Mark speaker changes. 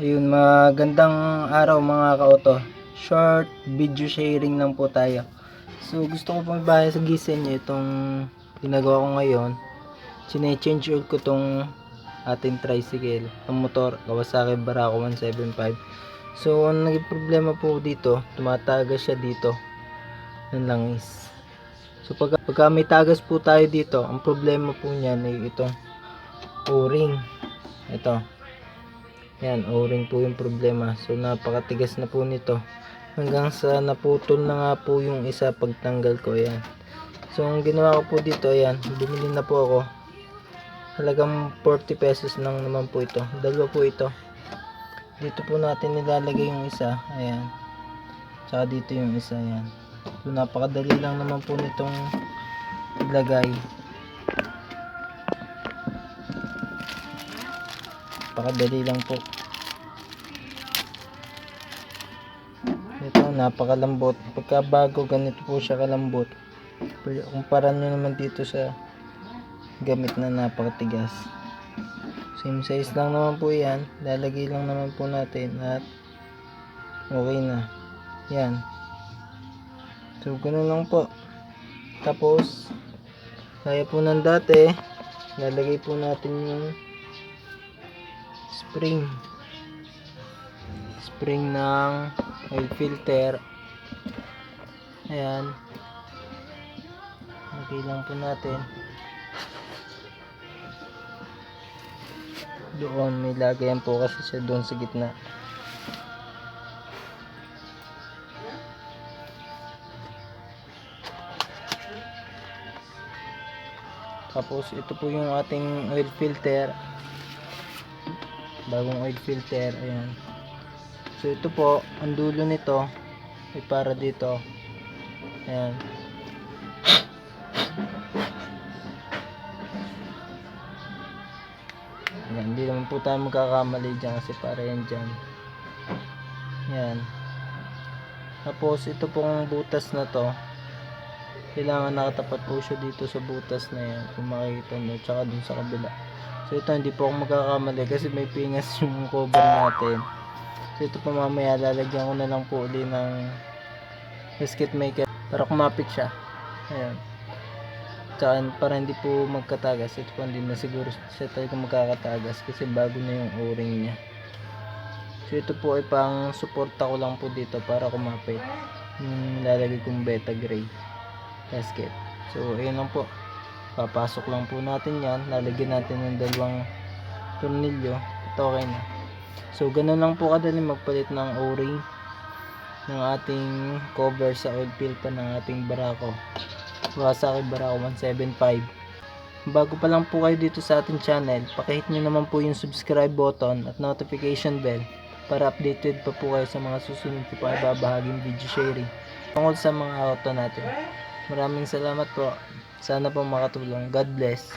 Speaker 1: Ayun, magandang araw mga ka-auto. Short video sharing lang po tayo. So, gusto ko pong ibahagi sa gisa niyo itong ginagawa ko ngayon. Sine-change oil ko tong ating tricycle, ang motor, Kawasaki Barako 175. So, ang naging problema po dito, tumatagas siya dito ng langis. So, pag, pagka may tagas po tayo dito, ang problema po niyan ay itong o-ring. Ito. Yan, o-ring po yung problema. So, napakatigas na po nito. Hanggang sa naputol na nga po yung isa pagtanggal ko. Ayan. So, ang ginawa ko po dito, ayan, bumili na po ako. Halagang 40 pesos lang naman po ito. Dalawa po ito. Dito po natin nilalagay yung isa. Ayan. Tsaka dito yung isa. Ayan. So, napakadali lang naman po nitong ilagay. Napakadali lang po. Ito, napakalambot. Pagka bago, ganito po siya kalambot. Pero Kumpara nyo naman dito sa gamit na napakatigas. Same size lang naman po yan. Lalagay lang naman po natin at okay na. Yan. So, ganun lang po. Tapos, kaya po ng dati, lalagay po natin yung spring. Spring ng oil filter. Ayan. Lagay lang po natin. Doon, may lagayan po kasi siya doon sa gitna. Tapos ito po yung ating oil filter. Bagong oil filter, ayan. So ito po, ang dulo nito ay para dito. Ayan. Ayan, hindi naman po tayo magkakamali dyan kasi para yan dyan. Ayan. Tapos ito pong butas na to, kailangan nakatapat po siya dito sa butas na yan kung makikita nyo tsaka dun sa kabila so ito hindi po ako magkakamali kasi may pingas yung cover natin. So ito po mamaya lalagyan ko na lang po uli ng biscuit maker para kumapit siya. Ayan. Tsaka para hindi po magkatagas. Ito po hindi na siguro siya talaga magkakatagas kasi bago na yung o-ring niya. So ito po ay pang suporta ko lang po dito para kumapit yung lalagay kong beta gray gasket. So, ayun lang po. Papasok lang po natin yan. Lalagyan natin ng dalawang tornilyo. Ito okay na. So, ganun lang po kadali magpalit ng o-ring ng ating cover sa oil filter ng ating Barako. Kawasaki Barako 175. Bago pa lang po kayo dito sa ating channel, pakihit nyo naman po yung subscribe button at notification bell para updated pa po kayo sa mga susunod ko pa ibabahaging video sharing tungkol sa mga auto natin. Maraming salamat po. Sana po makatulong. God bless.